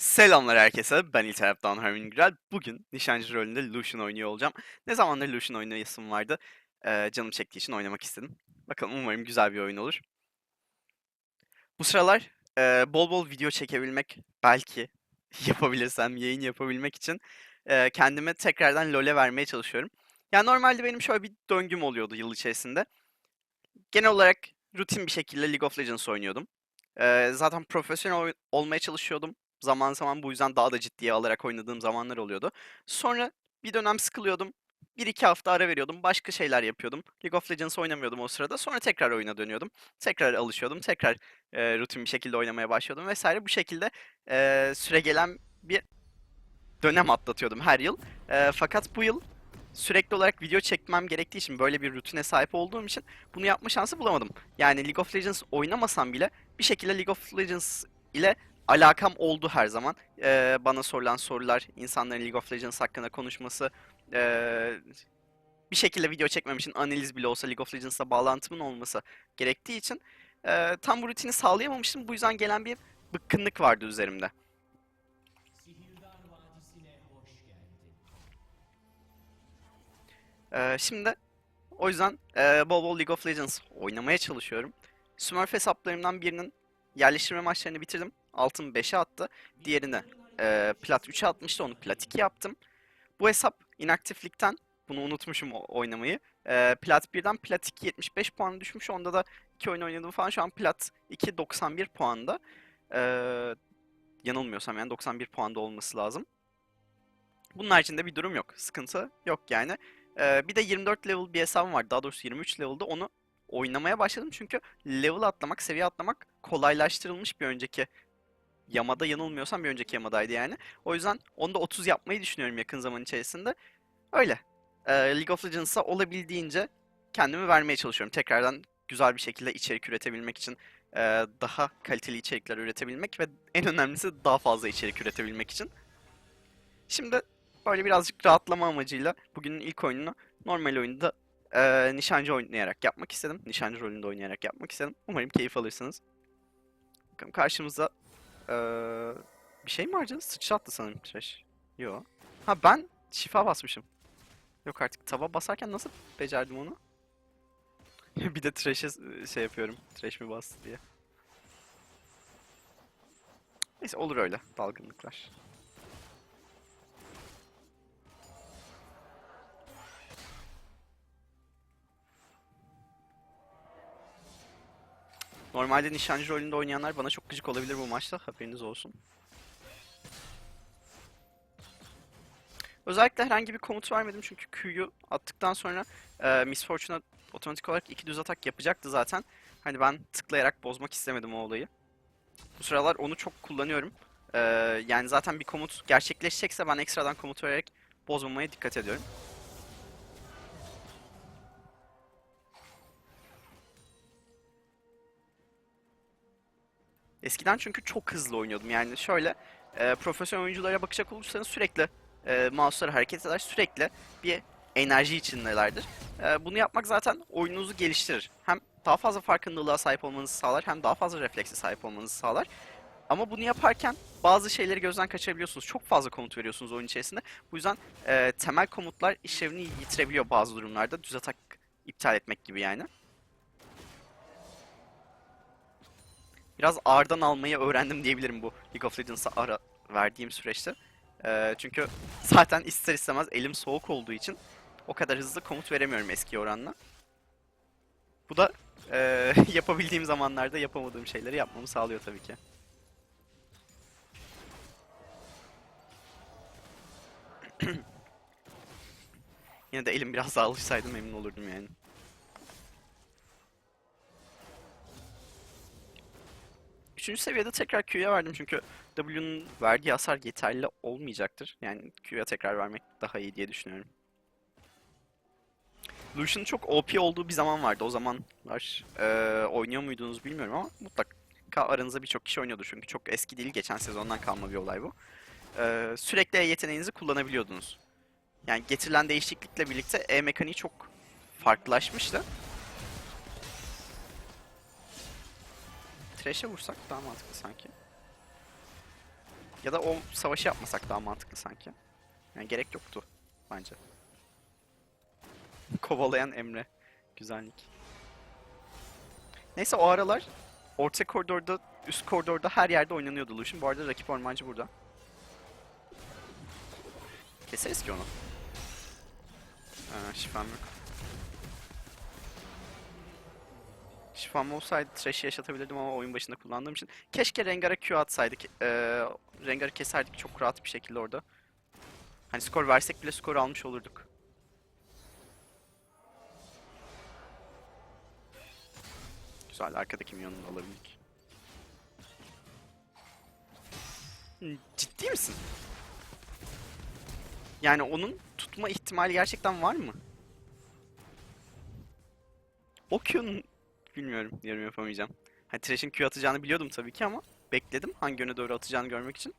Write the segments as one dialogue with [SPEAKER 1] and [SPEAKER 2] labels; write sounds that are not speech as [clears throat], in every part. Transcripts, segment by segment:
[SPEAKER 1] Selamlar herkese. Ben İlterap Down Harmony Gürel. Bugün nişancı rolünde Lucian oynuyor olacağım. Ne zamandır Lucian oynayasım vardı. Ee, canım çektiği için oynamak istedim. Bakalım umarım güzel bir oyun olur. Bu sıralar e, bol bol video çekebilmek, belki [laughs] yapabilirsem yayın yapabilmek için e, kendime tekrardan LoL'e vermeye çalışıyorum. Yani normalde benim şöyle bir döngüm oluyordu yıl içerisinde. Genel olarak rutin bir şekilde League of Legends oynuyordum. Ee, zaten profesyonel olmaya çalışıyordum. Zaman zaman bu yüzden daha da ciddiye alarak oynadığım zamanlar oluyordu. Sonra bir dönem sıkılıyordum. Bir iki hafta ara veriyordum. Başka şeyler yapıyordum. League of Legends oynamıyordum o sırada. Sonra tekrar oyuna dönüyordum. Tekrar alışıyordum. Tekrar e, rutin bir şekilde oynamaya başlıyordum vesaire. Bu şekilde e, süre gelen bir dönem atlatıyordum her yıl. E, fakat bu yıl sürekli olarak video çekmem gerektiği için böyle bir rutine sahip olduğum için bunu yapma şansı bulamadım. Yani League of Legends oynamasam bile bir şekilde League of Legends ile alakam oldu her zaman. Ee, bana sorulan sorular, insanların League of Legends hakkında konuşması, ee, bir şekilde video çekmem için analiz bile olsa League of Legends'la bağlantımın olması gerektiği için ee, tam bu rutini sağlayamamıştım. Bu yüzden gelen bir bıkkınlık vardı üzerimde. Ee, şimdi o yüzden ee, bol bol League of Legends oynamaya çalışıyorum. Smurf hesaplarımdan birinin yerleştirme maçlarını bitirdim. Altın 5'e attı. Diğerini ee, plat 3'e atmıştı. Onu plat 2 yaptım. Bu hesap inaktiflikten bunu unutmuşum oynamayı. Ee, plat 1'den plat 2 75 puan düşmüş. Onda da 2 oyun oynadım falan. Şu an plat 2 91 puanda. Ee, yanılmıyorsam yani 91 puanda olması lazım. Bunun haricinde bir durum yok. Sıkıntı yok yani. Ee, bir de 24 level bir hesabım var. Daha doğrusu 23 level'da onu oynamaya başladım. Çünkü level atlamak, seviye atlamak kolaylaştırılmış bir önceki yamada yanılmıyorsam bir önceki yamadaydı yani. O yüzden onu da 30 yapmayı düşünüyorum yakın zaman içerisinde. Öyle. Ee, League of Legends'a olabildiğince kendimi vermeye çalışıyorum. Tekrardan güzel bir şekilde içerik üretebilmek için e, daha kaliteli içerikler üretebilmek ve en önemlisi daha fazla içerik üretebilmek için. Şimdi böyle birazcık rahatlama amacıyla bugünün ilk oyununu normal oyunda e, nişancı oynayarak yapmak istedim. Nişancı rolünde oynayarak yapmak istedim. Umarım keyif alırsınız. Bakalım karşımızda e, bir şey mi harcadı? Sıçrattı sanırım Trash. Yo. Ha ben şifa basmışım. Yok artık tava basarken nasıl becerdim onu? [laughs] bir de Trash'e şey yapıyorum. Trash mi bastı diye. Neyse olur öyle dalgınlıklar. Normalde nişancı rolünde oynayanlar bana çok gıcık olabilir bu maçta. Haberiniz olsun. Özellikle herhangi bir komut vermedim çünkü Q'yu attıktan sonra e, Miss Fortune'a otomatik olarak iki düz atak yapacaktı zaten. Hani ben tıklayarak bozmak istemedim o olayı. Bu sıralar onu çok kullanıyorum. E, yani zaten bir komut gerçekleşecekse ben ekstradan komut vererek bozmamaya dikkat ediyorum. Eskiden çünkü çok hızlı oynuyordum. Yani şöyle e, profesyonel oyunculara bakacak olursanız sürekli e, mouse'ları hareket eder. Sürekli bir enerji içindelerdir. E, bunu yapmak zaten oyununuzu geliştirir. Hem daha fazla farkındalığa sahip olmanızı sağlar hem daha fazla reflekse sahip olmanızı sağlar. Ama bunu yaparken bazı şeyleri gözden kaçırabiliyorsunuz. Çok fazla komut veriyorsunuz oyun içerisinde. Bu yüzden e, temel komutlar işlevini yitirebiliyor bazı durumlarda. Düz atak iptal etmek gibi yani. Biraz ağırdan almayı öğrendim diyebilirim bu League of Legends'a ara verdiğim süreçte. Ee, çünkü zaten ister istemez elim soğuk olduğu için o kadar hızlı komut veremiyorum eski oranla. Bu da ee, [laughs] yapabildiğim zamanlarda yapamadığım şeyleri yapmamı sağlıyor tabii ki. [clears throat] Yine de elim biraz daha alışsaydı memnun olurdum yani. Üçüncü seviyede tekrar Q'ya verdim çünkü W'nun verdiği hasar yeterli olmayacaktır. Yani Q'ya tekrar vermek daha iyi diye düşünüyorum. Lucian'ın çok OP olduğu bir zaman vardı. O zamanlar eee, oynuyor muydunuz bilmiyorum ama mutlaka aranızda birçok kişi oynuyordu çünkü çok eski değil. Geçen sezondan kalma bir olay bu. Eee, sürekli E yeteneğinizi kullanabiliyordunuz. Yani getirilen değişiklikle birlikte E mekaniği çok farklılaşmıştı. Trash'e vursak daha mantıklı sanki. Ya da o savaşı yapmasak daha mantıklı sanki. Yani gerek yoktu bence. [laughs] Kovalayan Emre. Güzellik. Neyse o aralar orta koridorda, üst koridorda her yerde oynanıyordu Lucian. Bu arada rakip ormancı burada. Keseriz ki onu. Aa, şifam yok. Şifam olsaydı Thresh'i yaşatabilirdim ama oyun başında kullandığım için. Keşke Rengar'a Q atsaydık. Ee, Rengar'ı keserdik çok rahat bir şekilde orada. Hani skor versek bile skor almış olurduk. Güzel arkadaki minyonunu alabildik. Hı, Ciddi misin? Yani onun tutma ihtimali gerçekten var mı? O Q'nun bilmiyorum yorum yapamayacağım. Hani Thresh'in Q atacağını biliyordum tabii ki ama bekledim hangi yöne doğru atacağını görmek için.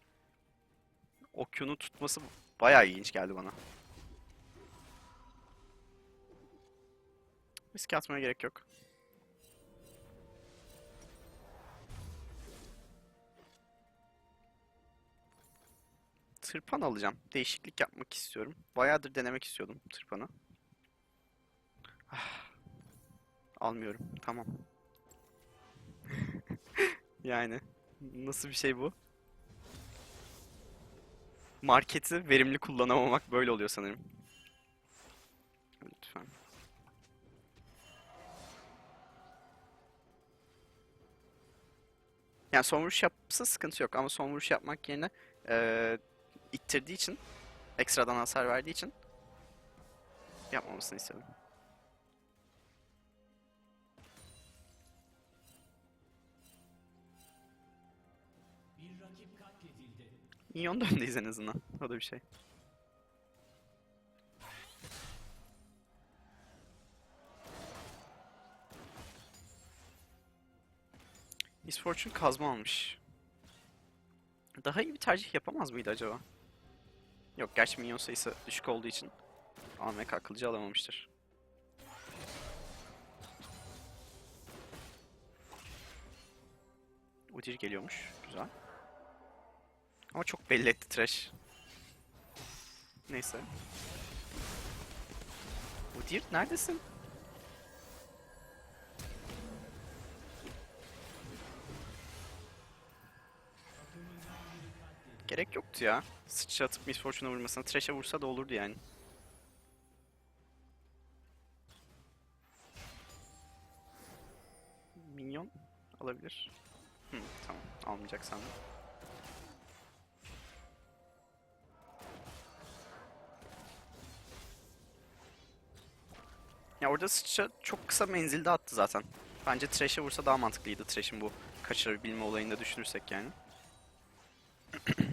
[SPEAKER 1] O Q'nu tutması bayağı ilginç geldi bana. Riske atmaya gerek yok. Tırpan alacağım. Değişiklik yapmak istiyorum. Bayağıdır denemek istiyordum tırpanı. Ah. Almıyorum. Tamam. [laughs] Yani nasıl bir şey bu? Marketi verimli kullanamamak böyle oluyor sanırım. Lütfen. Yani son vuruş yapsa sıkıntı yok ama son vuruş yapmak yerine eee ittirdiği için, ekstradan hasar verdiği için yapmamasını istedim. Minyon da öndeyiz en azından. O da bir şey. Miss Fortune kazma almış. Daha iyi bir tercih yapamaz mıydı acaba? Yok gerçi minyon sayısı düşük olduğu için AMK kılıcı alamamıştır. Udyr geliyormuş. Güzel. Ama çok belli etti Trash. Neyse. Udyr neredesin? Gerek yoktu ya. Sıçra atıp Miss Fortune'a vurmasına. Trash'e vursa da olurdu yani. Minyon alabilir. Hı, tamam. Almayacak sandım. Ya orada sıçra çok kısa menzilde attı zaten. Bence Thresh'e vursa daha mantıklıydı Thresh'in bu kaçırabilme olayını da düşünürsek yani. [clears throat]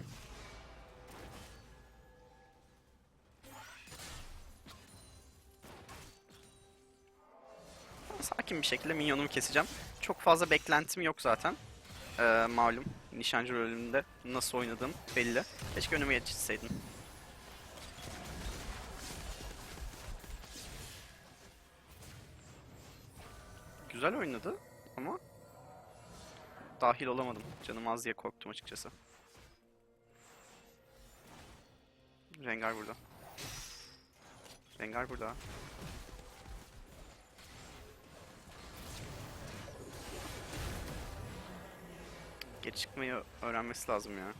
[SPEAKER 1] Sakin bir şekilde minyonumu keseceğim. Çok fazla beklentim yok zaten. Ee, malum nişancı rolünde nasıl oynadığım belli. Keşke önüme yetişseydin. Güzel oynadı ama dahil olamadım. Canım az diye korktum açıkçası. Rengar burada. Rengar burada. Geri çıkmayı öğrenmesi lazım ya.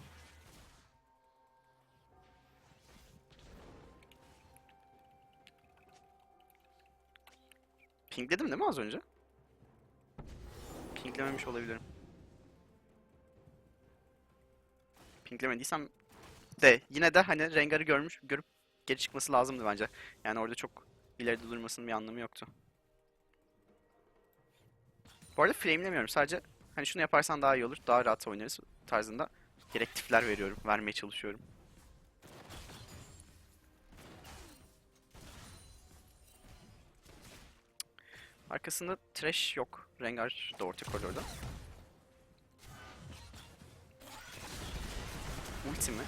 [SPEAKER 1] Pingledim değil mi az önce? Pinglememiş olabilirim. Pinglemediysem de yine de hani Rengar'ı görmüş görüp geri çıkması lazımdı bence. Yani orada çok ileride durmasının bir anlamı yoktu. Bu arada flamelemiyorum. Sadece hani şunu yaparsan daha iyi olur. Daha rahat oynarız tarzında direktifler veriyorum. Vermeye çalışıyorum. Arkasında Thresh yok. Rengar da orta koridorda. Ulti mi?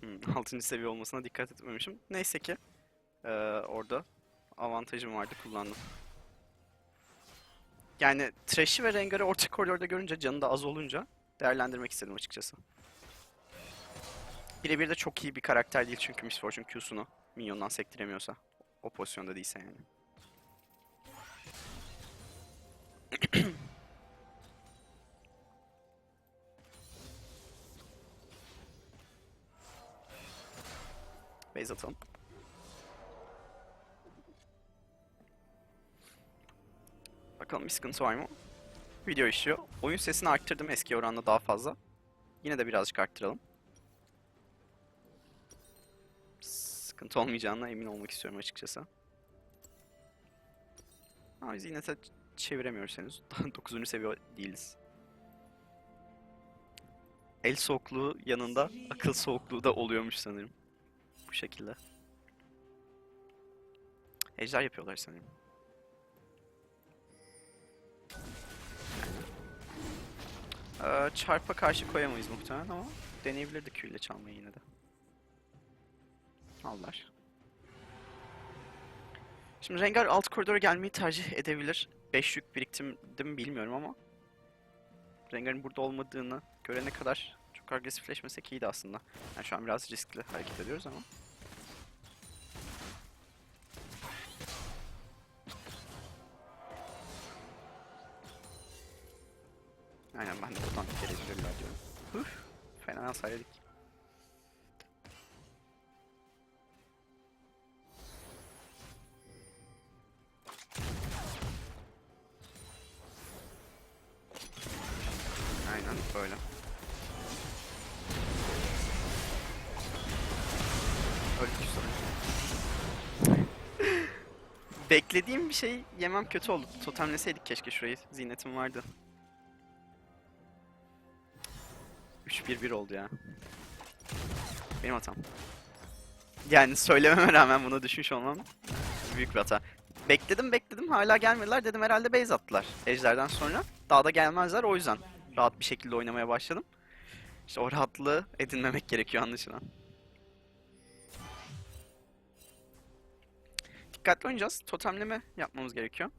[SPEAKER 1] Hmm, [laughs] 6. seviye olmasına dikkat etmemişim. Neyse ki eee, orada avantajım vardı kullandım. Yani Thresh'i ve Rengar'ı orta koridorda görünce canı da az olunca değerlendirmek istedim açıkçası. Birebir de çok iyi bir karakter değil çünkü Miss Fortune Q'sunu minyondan sektiremiyorsa. O pozisyonda değilse yani. [clears throat] Base atalım. Bakalım bir sıkıntı var mı? Video işliyor. Oyun sesini arttırdım eski oranla daha fazla. Yine de birazcık arttıralım. Sıkıntı olmayacağına emin olmak istiyorum açıkçası. Ama biz yine çeviremiyoruz henüz. [laughs] 9. seviye değiliz. El soğukluğu yanında akıl soğukluğu da oluyormuş sanırım. Bu şekilde. Ejder yapıyorlar sanırım. Ee, çarpa karşı koyamayız muhtemelen ama deneyebilirdik Q çalmayı yine de. Aldılar. Şimdi Rengar alt koridora gelmeyi tercih edebilir. 5 yük biriktirdim bilmiyorum ama Rengar'ın burada olmadığını görene kadar çok agresifleşmesek iyiydi aslında. Yani şu an biraz riskli hareket ediyoruz ama. Aynen ben de buradan gelebilirler diyorum. Hıh, fena hasar yedik. Beklediğim bir şey yemem kötü oldu. Totemleseydik keşke şurayı. Ziynetim vardı. 3-1-1 oldu ya. Benim hatam. Yani söylememe rağmen buna düşmüş olmam büyük bir hata. Bekledim bekledim hala gelmediler dedim herhalde base attılar Ejder'den sonra. Daha da gelmezler o yüzden rahat bir şekilde oynamaya başladım. İşte o rahatlığı edinmemek gerekiyor anlaşılan. Dikkatli oynayacağız. Totemleme yapmamız gerekiyor.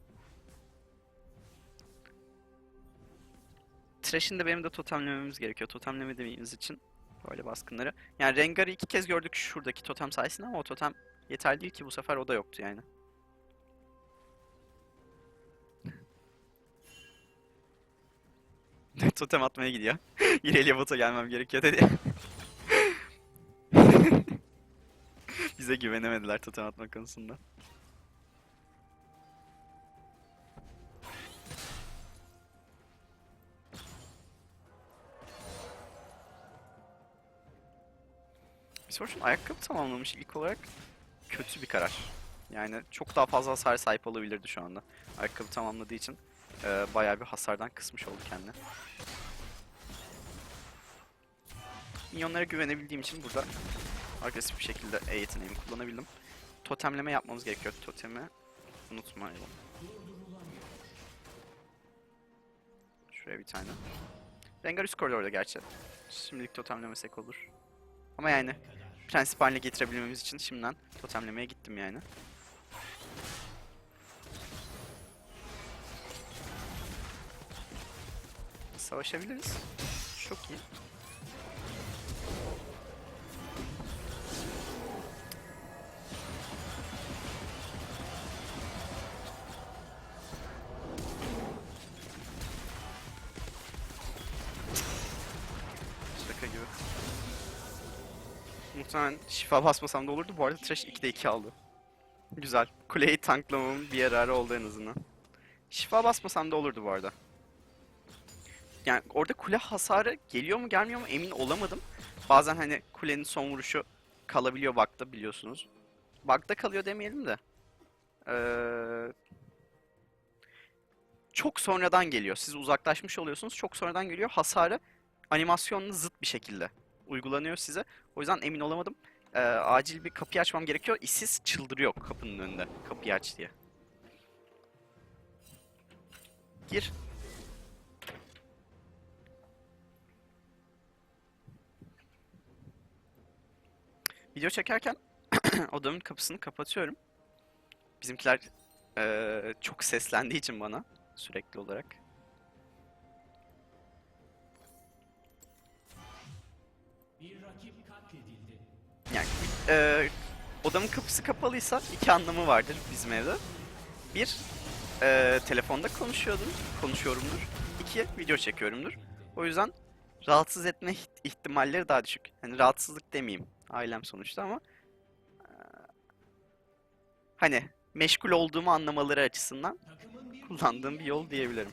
[SPEAKER 1] Thresh'in de benim de totemlememiz gerekiyor. Totemlemediğimiz için böyle baskınları. Yani Rengar'ı iki kez gördük şuradaki totem sayesinde ama o totem yeterli değil ki bu sefer o da yoktu yani. [laughs] totem atmaya gidiyor. [laughs] İleriye bota gelmem gerekiyor dedi. [laughs] Bize güvenemediler totem atma konusunda. Fortune ayakkabı tamamlamış ilk olarak kötü bir karar. Yani çok daha fazla hasar sahip olabilirdi şu anda. Ayakkabı tamamladığı için e, bayağı bir hasardan kısmış oldu kendini. Minyonlara güvenebildiğim için burada agresif bir şekilde E yeteneğimi kullanabildim. Totemleme yapmamız gerekiyor. Totemi unutmayalım. Şuraya bir tane. Rengar üst koridorda gerçi. Şimdilik totemlemesek olur. Ama yani prensip haline getirebilmemiz için şimdiden totemlemeye gittim yani. Savaşabiliriz. Çok iyi. Muhtemelen şifa basmasam da olurdu. Bu arada Thresh 2'de 2 aldı. Güzel. Kuleyi tanklamamın bir yararı oldu en azından. Şifa basmasam da olurdu bu arada. Yani orada kule hasarı geliyor mu gelmiyor mu emin olamadım. Bazen hani kulenin son vuruşu kalabiliyor bug'da biliyorsunuz. Bug'da kalıyor demeyelim de. Ee, çok sonradan geliyor. Siz uzaklaşmış oluyorsunuz. Çok sonradan geliyor. Hasarı animasyonlu zıt bir şekilde uygulanıyor size. O yüzden emin olamadım. Ee, acil bir kapıyı açmam gerekiyor. İsiz çıldırıyor kapının önünde. Kapıyı aç diye. Gir. Video çekerken [clears throat] odamın kapısını kapatıyorum. Bizimkiler eee, çok seslendiği için bana sürekli olarak. Yani e, odamın kapısı kapalıysa iki anlamı vardır bizim evde. Bir, e, telefonda konuşuyordum, konuşuyorumdur. İki, video çekiyorumdur. O yüzden rahatsız etme iht- ihtimalleri daha düşük. Hani rahatsızlık demeyeyim, ailem sonuçta ama e, hani meşgul olduğumu anlamaları açısından kullandığım bir yol diyebilirim.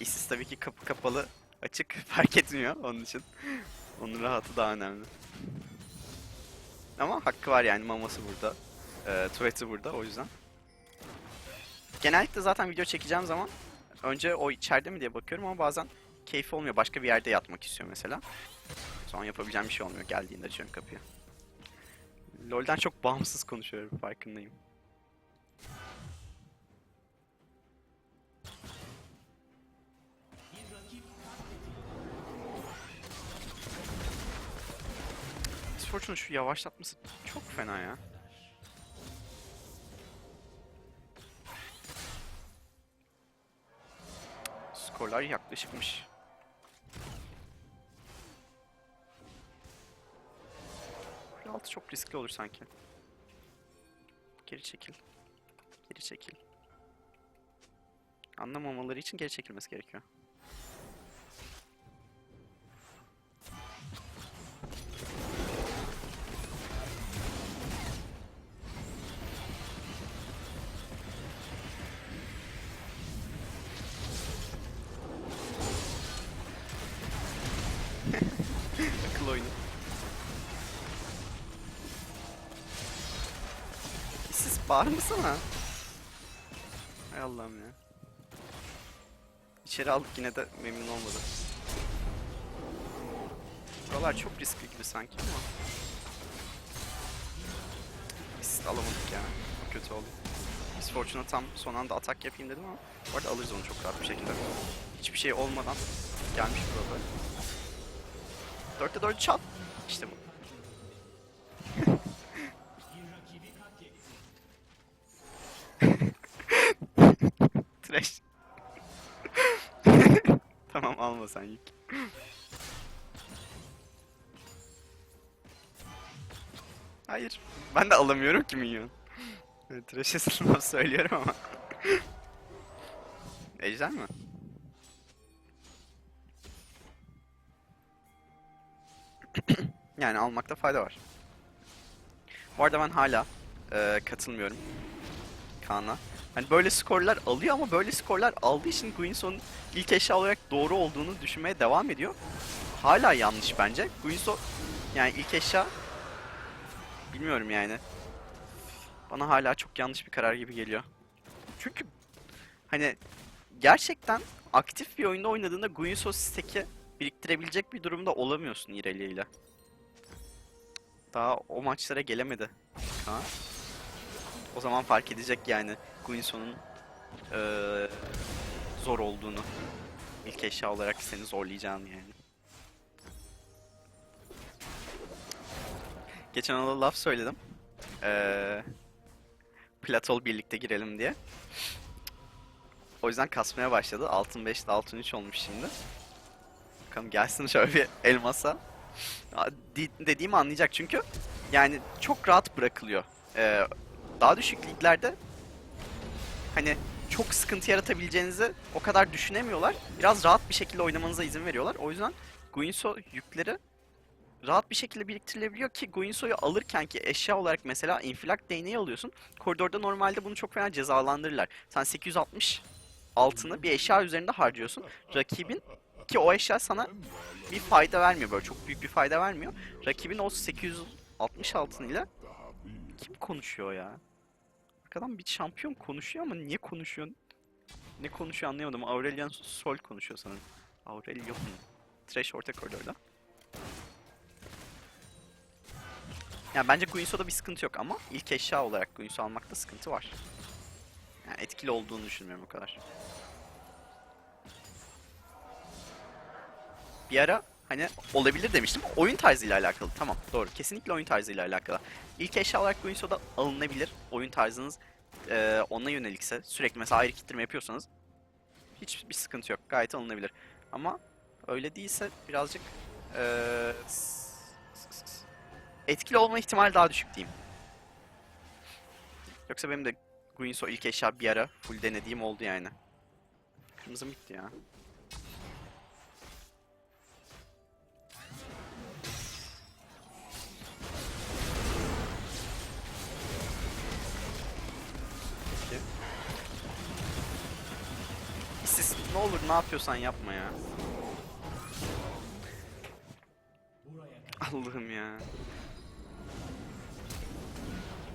[SPEAKER 1] İşsiz tabii ki kapı kapalı açık [laughs] fark etmiyor onun için. Onun rahatı daha önemli. Ama hakkı var yani maması burada. E, tuvaleti burada o yüzden. Genellikle zaten video çekeceğim zaman önce o içeride mi diye bakıyorum ama bazen keyif olmuyor. Başka bir yerde yatmak istiyor mesela. Sonra yapabileceğim bir şey olmuyor. Geldiğinde açıyorum kapıyı. LoL'den çok bağımsız konuşuyorum farkındayım. Misfortune'un şu yavaşlatması çok fena ya. Skorlar yaklaşıkmış. Altı çok riskli olur sanki. Geri çekil. Geri çekil. Anlamamaları için geri çekilmesi gerekiyor. Siz bağırmasana. Hay Allah'ım ya. İçeri aldık yine de memnun olmadı. Buralar çok riskli gibi sanki ama. Assist alamadık yani. O kötü oldu. Biz Fortune'a tam son anda atak yapayım dedim ama bu arada alırız onu çok rahat bir şekilde. Hiçbir şey olmadan gelmiş burada. Dörtte dört çat. İşte bu. Sen yük. Hayır. Ben de alamıyorum ki minyon. Trash'e sırmam [laughs] söylüyorum ama. Ejder mi? [clears throat] Yani almakta fayda var. Bu arada ben hala e, katılmıyorum Kaan'a. Hani böyle skorlar alıyor ama böyle skorlar aldığı için Guinsoo'nun ilk eşya olarak doğru olduğunu düşünmeye devam ediyor. Hala yanlış bence. Guinsoo yani ilk eşya bilmiyorum yani. Bana hala çok yanlış bir karar gibi geliyor. Çünkü hani gerçekten aktif bir oyunda oynadığında Guinsoo stack'i biriktirebilecek bir durumda olamıyorsun Irelia ile. Daha o maçlara gelemedi Kaan. O zaman fark edecek yani Guinsoo'nun eee, zor olduğunu. İlk eşya olarak seni zorlayacağını yani. Geçen ona laf söyledim. Eee Platol birlikte girelim diye. O yüzden kasmaya başladı. Altın 5'te altın 3 olmuş şimdi. Bakalım gelsin şöyle bir elmasa. Dediğimi anlayacak çünkü yani çok rahat bırakılıyor. Ee, daha düşük liglerde hani çok sıkıntı yaratabileceğinizi o kadar düşünemiyorlar. Biraz rahat bir şekilde oynamanıza izin veriyorlar. O yüzden Guinsoo yükleri rahat bir şekilde biriktirilebiliyor ki Guinsoo'yu alırken ki eşya olarak mesela infilak değneği alıyorsun. Koridorda normalde bunu çok fena cezalandırırlar. Sen 860 altını bir eşya üzerinde harcıyorsun. Rakibin ki o eşya sana bir fayda vermiyor böyle çok büyük bir fayda vermiyor. Rakibin o 860 altınıyla kim konuşuyor ya? Arkadan bir şampiyon konuşuyor ama niye konuşuyor? Ne konuşuyor anlayamadım. Aurelian Sol konuşuyor sanırım. Aurelion. Trash orta koridorda. Yani bence Guinsoo'da bir sıkıntı yok ama ilk eşya olarak Guinsoo almakta sıkıntı var. Yani etkili olduğunu düşünmüyorum o kadar. Bir ara hani olabilir demiştim. Oyun tarzıyla alakalı. Tamam doğru. Kesinlikle oyun tarzıyla alakalı. İlk eşya olarak Guinsoo'da alınabilir. Oyun tarzınız e, ona yönelikse sürekli mesela ayrı kitleme yapıyorsanız hiçbir sıkıntı yok. Gayet alınabilir. Ama öyle değilse birazcık e, etkili olma ihtimali daha düşük diyeyim. Yoksa benim de Greenso ilk eşya bir ara full denediğim oldu yani. Kırmızı mı gitti ya? Ne olur ne yapıyorsan yapma ya. Allah'ım ya.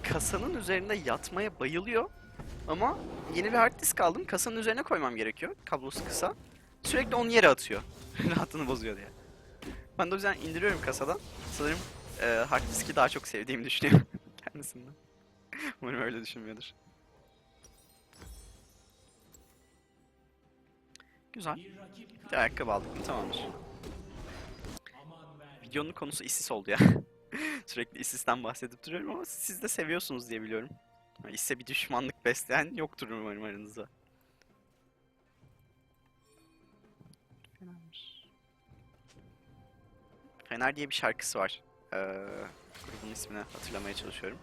[SPEAKER 1] Kasanın üzerinde yatmaya bayılıyor. Ama yeni bir hard disk aldım. Kasanın üzerine koymam gerekiyor. Kablosu kısa. Sürekli onu yere atıyor. [laughs] Rahatını bozuyor diye. Ben de o yüzden indiriyorum kasadan. Sanırım e, hard diski daha çok sevdiğimi düşünüyor [laughs] kendisinden. Umarım öyle düşünmüyordur. Güzel. Bir de ayakkabı aldık mı tamamdır. Videonun konusu ISIS oldu ya. [laughs] Sürekli ISIS'ten bahsedip duruyorum ama siz de seviyorsunuz diye biliyorum. İSİS'e bir düşmanlık besleyen yoktur umarım aranızda. Fener. Fener diye bir şarkısı var. Ee, grubun ismini hatırlamaya çalışıyorum.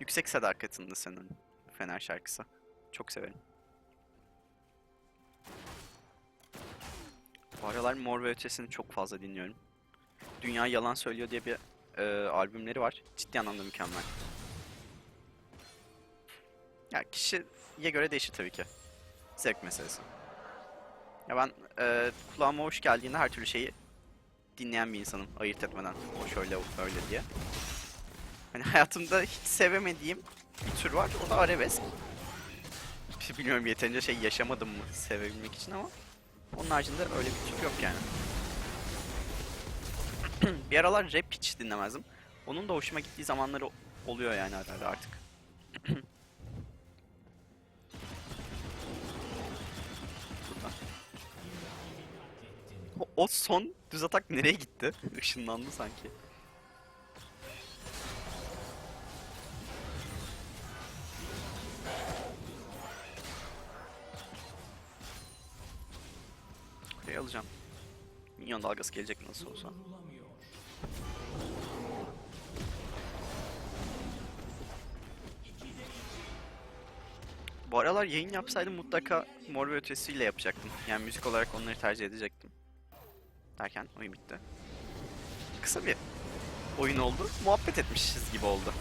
[SPEAKER 1] Yüksek Sadakatinde senin Fener şarkısı. Çok severim. Bu aralar Mor ve Ötesi'ni çok fazla dinliyorum. Dünya Yalan Söylüyor diye bir e, albümleri var. Ciddi anlamda mükemmel. Ya kişiye göre değişir tabii ki. Zevk meselesi. Ya ben e, kulağıma hoş geldiğinde her türlü şeyi dinleyen bir insanım. Ayırt etmeden. O şöyle o böyle diye. Hani hayatımda hiç sevemediğim bir tür var. O da arabesk. [laughs] Bilmiyorum yeterince şey yaşamadım mı sevebilmek için ama onun haricinde öyle bir tür yok yani. [clears throat] bir aralar rap hiç dinlemezdim. Onun da hoşuma gittiği zamanları oluyor yani ara artık. [clears throat] O, o son düz atak nereye gitti? Işınlandı sanki. Kuleyi alacağım. Minyon dalgası gelecek nasıl olsa. Bu aralar yayın yapsaydım mutlaka Mor ve Ötesi'yle yapacaktım. Yani müzik olarak onları tercih edecektim. Derken oyun bitti. Kısa bir oyun oldu. Muhabbet etmişiz gibi oldu.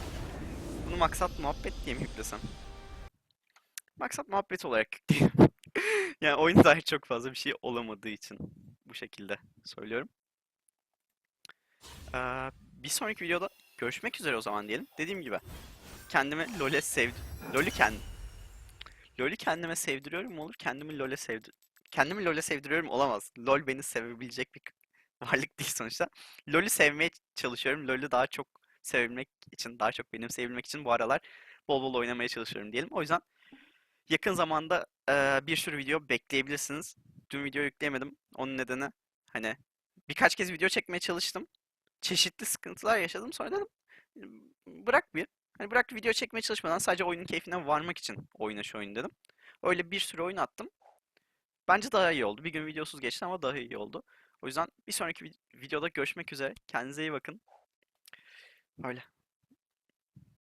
[SPEAKER 1] Bunu maksat muhabbet diye mi yüklesem? Maksat muhabbet olarak yükleyeyim. [laughs] yani oyun dair çok fazla bir şey olamadığı için bu şekilde söylüyorum. Ee, bir sonraki videoda görüşmek üzere o zaman diyelim. Dediğim gibi kendimi LoL'e sev... LoL'ü kendim LoL'ü kendime sevdiriyorum mu olur? Kendimi LoL'e sevdir... Kendimi LoL'e sevdiriyorum olamaz. LoL beni sevebilecek bir [laughs] varlık değil sonuçta. LoL'ü sevmeye çalışıyorum. LoL'ü daha çok sevebilmek için, daha çok benim sevebilmek için bu aralar bol bol oynamaya çalışıyorum diyelim. O yüzden yakın zamanda eee, bir sürü video bekleyebilirsiniz. Dün video yükleyemedim. Onun nedeni hani birkaç kez video çekmeye çalıştım. Çeşitli sıkıntılar yaşadım. Sonra dedim bırak bir. Hani bırak video çekmeye çalışmadan sadece oyunun keyfine varmak için oyna şu oyun dedim. Öyle bir sürü oyun attım. Bence daha iyi oldu. Bir gün videosuz geçti ama daha iyi oldu. O yüzden bir sonraki vid- videoda görüşmek üzere. Kendinize iyi bakın. Öyle.